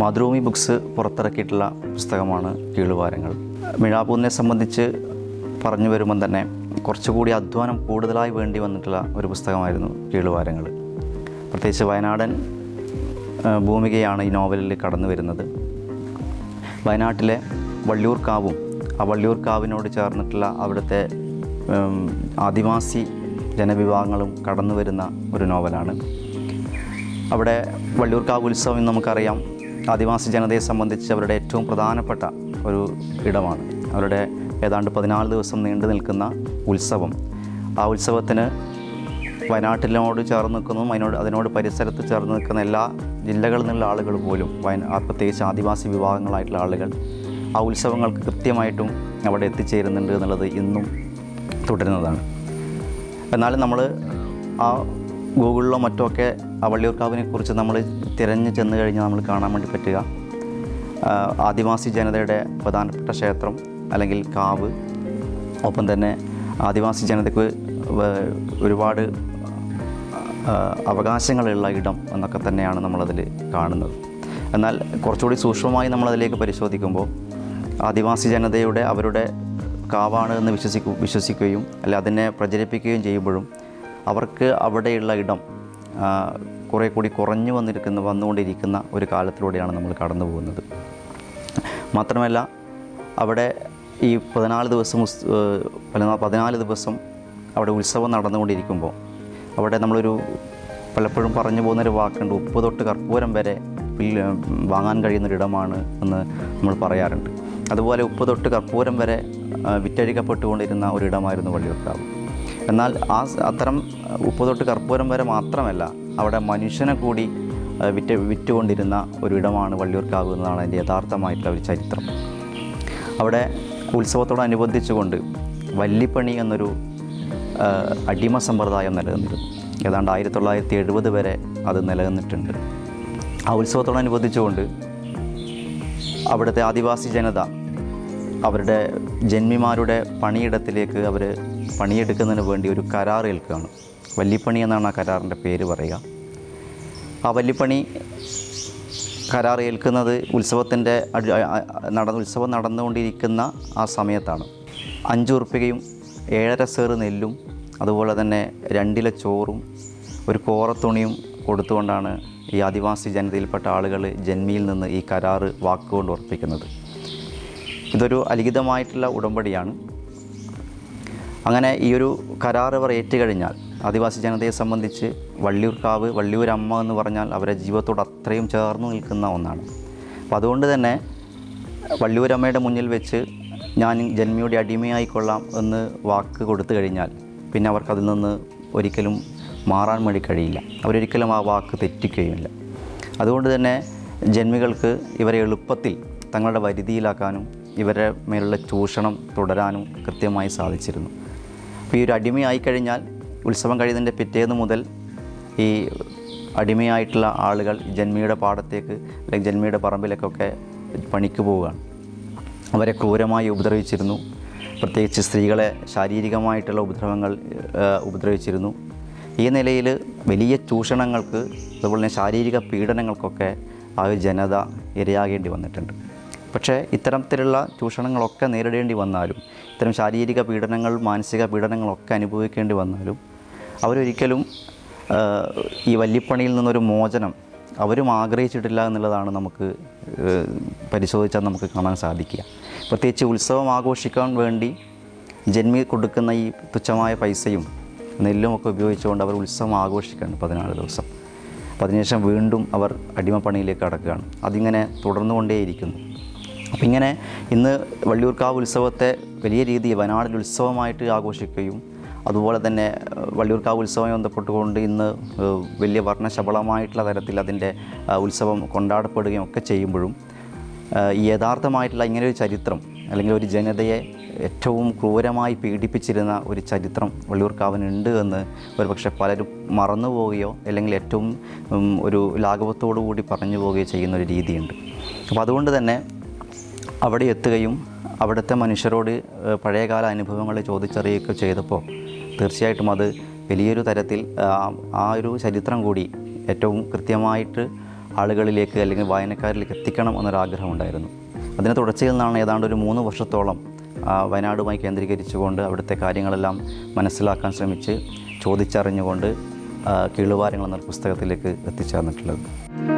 Mathrubhumi books പുറത്തിറക്കിയിട്ടുള്ള പുസ്തകമാണ് കീഴുവാരങ്ങൾ. മിഴാപൂരിനെ സംബന്ധിച്ച് പറഞ്ഞു വരുമ്പം തന്നെ കുറച്ചുകൂടി അധ്വാനം കൂടുതലായി വേണ്ടി വന്നിട്ടുള്ള ഒരു പുസ്തകമായിരുന്നു കീഴുവാരങ്ങൾ. പ്രത്യേകിച്ച് വയനാടൻ ഭൂമികയാണ് ഈ നോവലിൽ കടന്നു വരുന്നത്. വയനാട്ടിലെ വള്ളിയൂർ കാവും ആ വള്ളിയൂർ കാവിനോട് ചേർന്നിട്ടുള്ള അവിടുത്തെ ആദിവാസി ജനവിഭാഗങ്ങളും കടന്നു വരുന്ന ഒരു നോവലാണ്. അവിടെ വള്ളിയൂർക്കാവ് ഉത്സവം നമുക്കറിയാം. ആദിവാസി ജനതയെ സംബന്ധിച്ച് അവരുടെ ഏറ്റവും പ്രധാനപ്പെട്ട ഒരു ഇടമാണ്. അവരുടെ ഏതാണ്ട് പതിനാല് ദിവസം നീണ്ടു നിൽക്കുന്ന ഉത്സവം. ആ ഉത്സവത്തിന് വയനാട്ടിനോട് ചേർന്ന് നിൽക്കുന്നതും അതിനോട് അതിനോട് പരിസരത്ത് ചേർന്ന് നിൽക്കുന്ന എല്ലാ ജില്ലകളിൽ നിന്നുള്ള ആളുകൾ പോലും വയ പ്രത്യേകിച്ച് ആദിവാസി വിഭാഗങ്ങളായിട്ടുള്ള ആളുകൾ ആ ഉത്സവങ്ങൾക്ക് കൃത്യമായിട്ടും അവിടെ എത്തിച്ചേരുന്നുണ്ട് എന്നുള്ളത് ഇന്നും തുടരുന്നതാണ്. എന്നാലും നമ്മൾ ആ ഗൂഗിളിലോ മറ്റോ ഒക്കെ വള്ളിയൂർക്കാവിനെ കുറിച്ച് നമ്മൾ തിരഞ്ഞു ചെന്ന് കഴിഞ്ഞാൽ നമ്മൾ കാണാൻ വേണ്ടി പറ്റുക. ആദിവാസി ജനതയുടെ പ്രധാനപ്പെട്ട ക്ഷേത്രം അല്ലെങ്കിൽ കാവ്. ഒപ്പം തന്നെ ആദിവാസി ജനതയ്ക്ക് ഒരുപാട് അവകാശങ്ങളുള്ള ഇടം എന്നൊക്കെ തന്നെയാണ് നമ്മളതിൽ കാണുന്നത്. എന്നാൽ കുറച്ചുകൂടി സൂക്ഷ്മമായി നമ്മളതിലേക്ക് പരിശോധിക്കുമ്പോൾ ആദിവാസി ജനതയുടെ അവരുടെ കാവാണ് എന്ന് വിശ്വസിക്കു വിശ്വസിക്കുകയും അല്ല അതിനെ പ്രചരിപ്പിക്കുകയും ചെയ്യുമ്പോഴും അവർക്ക് അവിടെയുള്ള ഇടം കുറേ കൂടി കുറഞ്ഞു വന്നിരിക്കുന്ന വന്നുകൊണ്ടിരിക്കുന്ന ഒരു കാലത്തിലൂടെയാണ് നമ്മൾ കടന്നു പോകുന്നത്. മാത്രമല്ല അവിടെ ഈ പതിനാല് ദിവസം പതിനാല് ദിവസം അവിടെ ഉത്സവം നടന്നുകൊണ്ടിരിക്കുമ്പോൾ അവിടെ നമ്മളൊരു പലപ്പോഴും പറഞ്ഞു പോകുന്നൊരു വാക്കുണ്ട് ഉപ്പ് തൊട്ട് കർപ്പൂരം വരെ വാങ്ങാൻ കഴിയുന്നൊരിടമാണ് എന്ന് നമ്മൾ പറയാറുണ്ട്. അതുപോലെ ഉപ്പ് തൊട്ട് കർപ്പൂരം വരെ വിറ്റഴിക്കപ്പെട്ടുകൊണ്ടിരുന്ന ഒരിടമായിരുന്നു വള്ളിയൂർക്കാവ്. എന്നാൽ ആ അത്തരം ഉപ്പ് തൊട്ട് കർപ്പൂരം വരെ മാത്രമല്ല അവിടെ മനുഷ്യനെ കൂടി വിറ്റ് വിറ്റുകൊണ്ടിരുന്ന ഒരിടമാണ് വള്ളിയൂർക്കാവ് എന്നതാണ് അതിന്റെ യഥാർത്ഥമായിട്ടുള്ള ഒരു ചരിത്രം. അവിടെ ഉത്സവത്തോടനുബന്ധിച്ചുകൊണ്ട് വല്ലിപ്പണി എന്നൊരു അടിമ സമ്പ്രദായം നിലനിന്നിരുന്നു. ഏതാണ്ട് ആയിരത്തി തൊള്ളായിരത്തി എഴുപത് വരെ അത് നിലനിന്നിട്ടുണ്ട്. ആ ഉത്സവത്തോടനുബന്ധിച്ചുകൊണ്ട് അവിടുത്തെ ആദിവാസി ജനത അവരുടെ ജന്മിമാരുടെ പണിയിടത്തിലേക്ക് അവർ പണിയെടുക്കുന്നതിന് വേണ്ടി ഒരു കരാർ ഏൽക്കുകയാണ്. വല്ലിപ്പണി എന്നാണ് ആ കരാറിന്റെ പേര് പറയുക. ആ വല്ലിപ്പണി കരാർ ഏൽക്കുന്നത് ഉത്സവത്തിന്റെ നട ഉത്സവം നടന്നുകൊണ്ടിരിക്കുന്ന ആ സമയത്താണ്. അഞ്ച് ഉറുപ്പികയും ഏഴര സേറ് നെല്ലും അതുപോലെ തന്നെ രണ്ടില ചോറും ഒരു കോറത്തുണിയും കൊടുത്തുകൊണ്ടാണ് ഈ ആദിവാസി ജനതയിൽപ്പെട്ട ആളുകൾ ജന്മിയിൽ നിന്ന് ഈ കരാറ് വാക്കുകൊണ്ട് ഉറപ്പിക്കുന്നത്. ഇതൊരു അലിഖിതമായിട്ടുള്ള ഉടമ്പടിയാണ്. അങ്ങനെ ഈ ഒരു കരാർ അവർ ഏറ്റുകഴിഞ്ഞാൽ ആദിവാസി ജനതയെ സംബന്ധിച്ച് വള്ളിയൂർക്കാവ് വള്ളിയൂരമ്മ എന്ന് പറഞ്ഞാൽ അവരെ ജീവിതത്തോട് അത്രയും ചേർന്ന് നിൽക്കുന്ന ഒന്നാണ്. അപ്പം അതുകൊണ്ട് തന്നെ വള്ളിയൂരമ്മയുടെ മുന്നിൽ വെച്ച് ഞാൻ ജന്മിയുടെ അടിമയായിക്കൊള്ളാം എന്ന് വാക്ക് കൊടുത്തു കഴിഞ്ഞാൽ പിന്നെ അവർക്കതിൽ നിന്ന് ഒരിക്കലും മാറാൻ വേണ്ടി കഴിയില്ല. അവരൊരിക്കലും ആ വാക്ക് തെറ്റിക്കുകയുമില്ല. അതുകൊണ്ട് തന്നെ ജന്മികൾക്ക് ഇവരെ എളുപ്പത്തിൽ തങ്ങളുടെ വരുതിയിലാക്കാനും ഇവരുടെ മേലുള്ള ചൂഷണം തുടരാനും കൃത്യമായി സാധിച്ചിരുന്നു. ഈ ഒരു അടിമയായി കഴിഞ്ഞാൽ ഉത്സവം കഴിയുന്നതിന്റെ പിറ്റേന്ന് മുതൽ ഈ അടിമയായിട്ടുള്ള ആളുകൾ ജന്മിയുടെ പാടത്തേക്ക് അല്ലെങ്കിൽ ജന്മിയുടെ പറമ്പിലേക്കൊക്കെ പണിക്ക് പോവുകയാണ്. അവരെ ക്രൂരമായി ഉപദ്രവിച്ചിരുന്നു. പ്രത്യേകിച്ച് സ്ത്രീകളെ ശാരീരികമായിട്ടുള്ള ഉപദ്രവങ്ങൾ ഉപദ്രവിച്ചിരുന്നു. ഈ നിലയിൽ വലിയ ചൂഷണങ്ങൾക്ക് അതുപോലെ തന്നെ ശാരീരിക പീഡനങ്ങൾക്കൊക്കെ ആ ഒരു ജനത ഇരയാകേണ്ടി വന്നിട്ടുണ്ട്. പക്ഷേ ഇത്തരത്തിലുള്ള ചൂഷണങ്ങളൊക്കെ നേരിടേണ്ടി വന്നാലും ഇത്തരം ശാരീരിക പീഡനങ്ങൾ മാനസിക പീഡനങ്ങളൊക്കെ അനുഭവിക്കേണ്ടി വന്നാലും അവരൊരിക്കലും ഈ വല്യപ്പണിയിൽ നിന്നൊരു മോചനം അവരും ആഗ്രഹിച്ചിട്ടില്ല എന്നുള്ളതാണ് നമുക്ക് പരിശോധിച്ചാൽ നമുക്ക് കാണാൻ സാധിക്കുക. പ്രത്യേകിച്ച് ഉത്സവം ആഘോഷിക്കാൻ വേണ്ടി ജന്മി കൊടുക്കുന്ന ഈ തുച്ഛമായ പൈസയും നെല്ലുമൊക്കെ ഉപയോഗിച്ചുകൊണ്ട് അവർ ഉത്സവം ആഘോഷിക്കുകയാണ് പതിനാല് ദിവസം. അപ്പോൾ അതിനുശേഷം വീണ്ടും അവർ അടിമപ്പണിയിലേക്ക് കടക്കുകയാണ്. അതിങ്ങനെ തുടർന്നുകൊണ്ടേയിരിക്കുന്നു. അപ്പം ഇങ്ങനെ ഇന്ന് വള്ളിയൂർക്കാവ് ഉത്സവത്തെ വലിയ രീതിയിൽ വയനാടിൽ ഉത്സവമായിട്ട് ആഘോഷിക്കുകയും അതുപോലെ തന്നെ വള്ളിയൂർക്കാവ് ഉത്സവമായി ബന്ധപ്പെട്ടുകൊണ്ട് ഇന്ന് വലിയ വർണശബളമായിട്ടുള്ള തരത്തിൽ അതിന്റെ ഉത്സവം കൊണ്ടാടപ്പെടുകയും ഒക്കെ ചെയ്യുമ്പോഴും ഈ യഥാർത്ഥമായിട്ടുള്ള ഒരു ചരിത്രം അല്ലെങ്കിൽ ഒരു ജനതയെ ഏറ്റവും ക്രൂരമായി പീഡിപ്പിച്ചിരുന്ന ഒരു ചരിത്രം വള്ളിയൂർക്കാവിനുണ്ട് എന്ന് ഒരുപക്ഷെ പലരും മറന്നു പോവുകയോ അല്ലെങ്കിൽ ഏറ്റവും ഒരു ലാഘവത്തോടു കൂടി പറഞ്ഞു പോവുകയോ ചെയ്യുന്ന ഒരു രീതിയുണ്ട്. അപ്പോൾ അതുകൊണ്ട് തന്നെ അവിടെ എത്തുകയും അവിടുത്തെ മനുഷ്യരോട് പഴയകാല അനുഭവങ്ങൾ ചോദിച്ചറിയുകയൊക്കെ ചെയ്തപ്പോൾ തീർച്ചയായിട്ടും അത് വലിയൊരു തരത്തിൽ ആ, ഒരു ചരിത്രം കൂടി ഏറ്റവും കൃത്യമായിട്ട് ആളുകളിലേക്ക് അല്ലെങ്കിൽ വായനക്കാരിലേക്ക് എത്തിക്കണം എന്നൊരാഗ്രഹമുണ്ടായിരുന്നു അതിന് തുടർച്ചയിൽ നിന്നാണ് ഏതാണ്ട് ഒരു മൂന്ന് വർഷത്തോളം വയനാടുമായി കേന്ദ്രീകരിച്ചുകൊണ്ട് അവിടുത്തെ കാര്യങ്ങളെല്ലാം മനസ്സിലാക്കാൻ ശ്രമിച്ച് ചോദിച്ചറിഞ്ഞുകൊണ്ട് കീളുവാരങ്ങൾ എന്ന പുസ്തകത്തിലേക്ക് എത്തിച്ചേർന്നിട്ടുള്ളത്.